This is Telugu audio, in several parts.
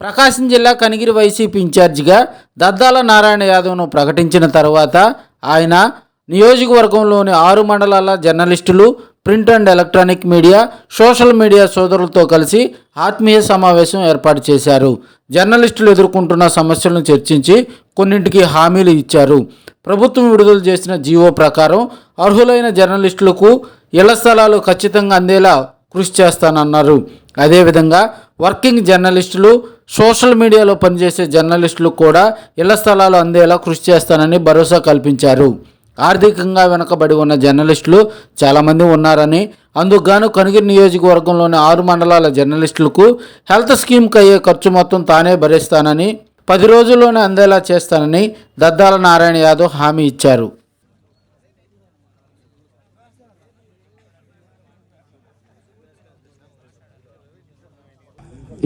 ప్రకాశం జిల్లా కనిగిరి వైసీపీ ఇన్ఛార్జిగా దద్దాల నారాయణ యాదవ్ను ప్రకటించిన తర్వాత ఆయన నియోజకవర్గంలోని ఆరు మండలాల జర్నలిస్టులు print and electronic media social media సోదరులతో కలిసి ఆత్మీయ సమావేశం ఏర్పాటు చేశారు. జర్నలిస్టులు ఎదుర్కొంటున్న సమస్యలను చర్చించి కొన్నింటికి హామీలు ఇచ్చారు. ప్రభుత్వం విడుదల చేసిన జీవో ప్రకారం అర్హులైన జర్నలిస్టులకు ఇళ్ళ స్థలాలు ఖచ్చితంగా అందేలా కృషి చేస్తానన్నారు. అదేవిధంగా వర్కింగ్ జర్నలిస్టులు సోషల్ మీడియాలో పనిచేసే జర్నలిస్టులు కూడా ఇళ్ళ స్థలాలు అందేలా కృషి చేస్తానని భరోసా కల్పించారు. ఆర్థికంగా వెనుకబడి ఉన్న జర్నలిస్టులు చాలామంది ఉన్నారని అందుకుగాను కనిగిరి నియోజకవర్గంలోని ఆరు మండలాల జర్నలిస్టులకు హెల్త్ స్కీమ్కి అయ్యే ఖర్చు మొత్తం తానే భరిస్తానని పది రోజుల్లోనే అందేలా చేస్తానని దద్దాల నారాయణ యాదవ్ హామీ ఇచ్చారు.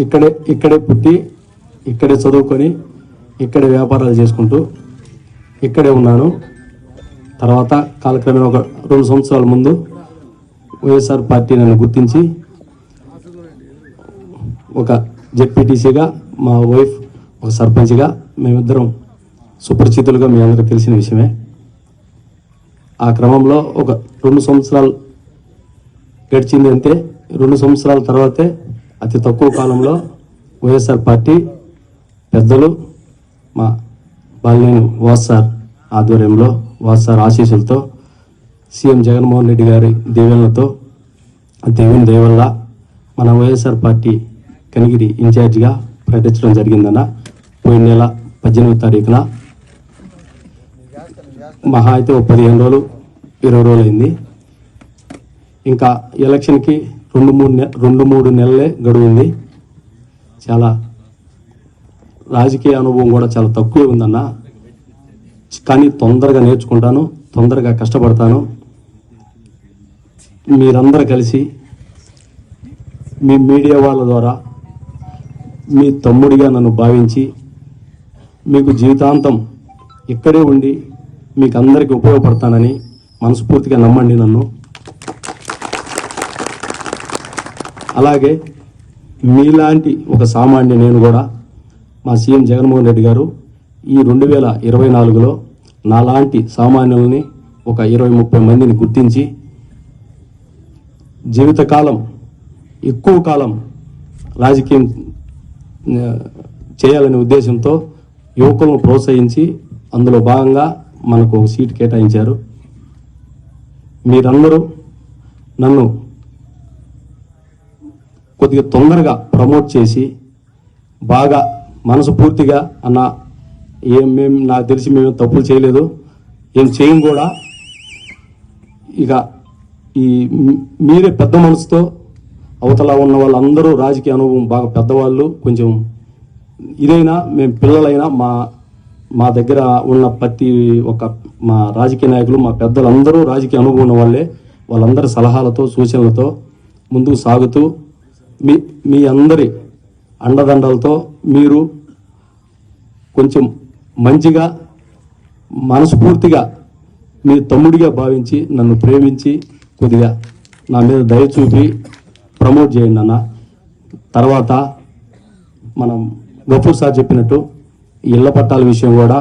ఇక్కడే ఇక్కడే పుట్టి ఇక్కడే చదువుకొని ఇక్కడే వ్యాపారాలు చేసుకుంటూ ఇక్కడే ఉన్నాను. తర్వాత కాలక్రమేణా ఒక రెండు సంవత్సరాల ముందు వైఎస్ఆర్ పార్టీ నన్ను గుర్తించి ఒక జెడ్పీటీసీగా మా వైఫ్ ఒక సర్పంచ్గా మేమిద్దరం సుపరిచితులుగా మీ అందరికీ తెలిసిన విషయమే. ఆ క్రమంలో ఒక రెండు సంవత్సరాలు గడిచింది అంతే రెండు సంవత్సరాల తర్వాతే అతి తక్కువ కాలంలో వైఎస్ఆర్ పార్టీ పెద్దలు మా బాలినేని వాసార్ ఆధ్వర్యంలో వాసార్ ఆశీస్సులతో సీఎం జగన్మోహన్ రెడ్డి గారి దీవెనలతో దేవుని దేవల్ల మన వైఎస్ఆర్ పార్టీ కనిగిరి ఇన్ఛార్జిగా ప్రకటించడం జరిగిందన్న పోయిన నెల పద్దెనిమిది తారీఖున మహా అయితే ఒక పదిహేను రోజులు ఇరవై రోజులు అయింది ఇంకా ఎలక్షన్కి రెండు మూడు నె రెండు మూడు నెలలే గడువుంది. చాలా రాజకీయ అనుభవం కూడా చాలా తక్కువే ఉందన్న. కానీ తొందరగా నేర్చుకుంటాను తొందరగా కష్టపడతాను. మీరందరూ కలిసి మీ మీడియా వాళ్ళ ద్వారా మీ తమ్ముడిగా నన్ను భావించి మీకు జీవితాంతం ఇక్కడే ఉండి మీకు అందరికీ ఉపయోగపడతానని మనస్ఫూర్తిగా నమ్మండి నన్ను. అలాగే మీలాంటి ఒక సామాన్య నేను కూడా మా సీఎం జగన్మోహన్ రెడ్డి గారు ఈ రెండు వేల ఇరవై నాలుగులో నాలాంటి సామాన్యుల్ని ఒక ఇరవై ముప్పై మందిని గుర్తించి జీవితకాలం ఎక్కువ కాలం రాజకీయం చేయాలనే ఉద్దేశంతో యువకులను ప్రోత్సహించి అందులో భాగంగా మనకు ఒక సీట్ కేటాయించారు. మీరందరూ నన్ను కొద్దిగా తొందరగా ప్రమోట్ చేసి బాగా మనసు పూర్తిగా అన్న ఏం మేము నాకు తెలిసి మేము తప్పులు చేయలేదు. ఏం చేయం కూడా. ఇక ఈ మీరే పెద్ద మనసుతో అవతల ఉన్న వాళ్ళందరూ రాజకీయ అనుభవం బాగా పెద్దవాళ్ళు. కొంచెం ఇదైనా మేము పిల్లలైనా మా మా దగ్గర ఉన్న ప్రతి ఒక మా రాజకీయ నాయకులు మా పెద్దలందరూ రాజకీయ అనుభవం ఉన్న వాళ్ళే. వాళ్ళందరి సలహాలతో సూచనలతో ముందుకు సాగుతూ మీ మీ అందరి అండదండలతో మీరు కొంచెం మంచిగా మనస్ఫూర్తిగా మీ తమ్ముడిగా భావించి నన్ను ప్రేమించి కొద్దిగా నా మీద దయ చూపి ప్రమోట్ చేయండి అన్న. తర్వాత మనం గఫూర్ సార్ చెప్పినట్టు ఇళ్ళ పట్టాల విషయం కూడా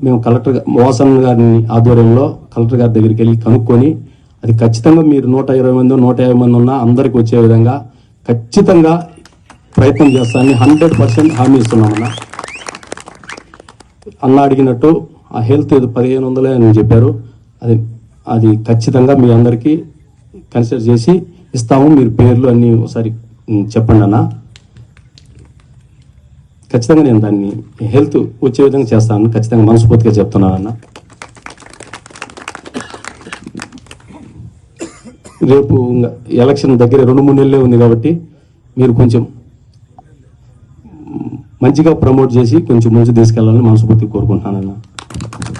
మేము కలెక్టర్ గా- వాసన్ గారిని ఆధ్వర్యంలో కలెక్టర్ గారి దగ్గరికి వెళ్ళి కనుక్కొని అది ఖచ్చితంగా మీరు నూట ఇరవై మంది నూట యాభై మంది ఉన్నా అందరికి వచ్చే విధంగా ఖచ్చితంగా ప్రయత్నం చేస్తానని హండ్రెడ్ పర్సెంట్ హామీ ఇస్తున్నామన్నా అన్న. అడిగినట్టు ఆ హెల్త్ ఇది పదిహేను వందలే అని చెప్పారు. అది అది ఖచ్చితంగా మీ అందరికీ కన్సిడర్ చేసి ఇస్తాము మీరు పేర్లు అన్నీ ఒకసారి చెప్పండి అన్న. ఖచ్చితంగా నేను దాన్ని హెల్త్ వచ్చే విధంగా చేస్తాను ఖచ్చితంగా మనస్ఫూర్తిగా చెప్తున్నాను అన్న. రేపు ఇంకా ఎలక్షన్ దగ్గర రెండు మూడు నెలలే ఉంది కాబట్టి మీరు కొంచెం మంచిగా ప్రమోట్ చేసి కొంచెం ముందు తీసుకెళ్ళాలని మనస్ఫూర్తిగా కోరుకుంటున్నానన్న.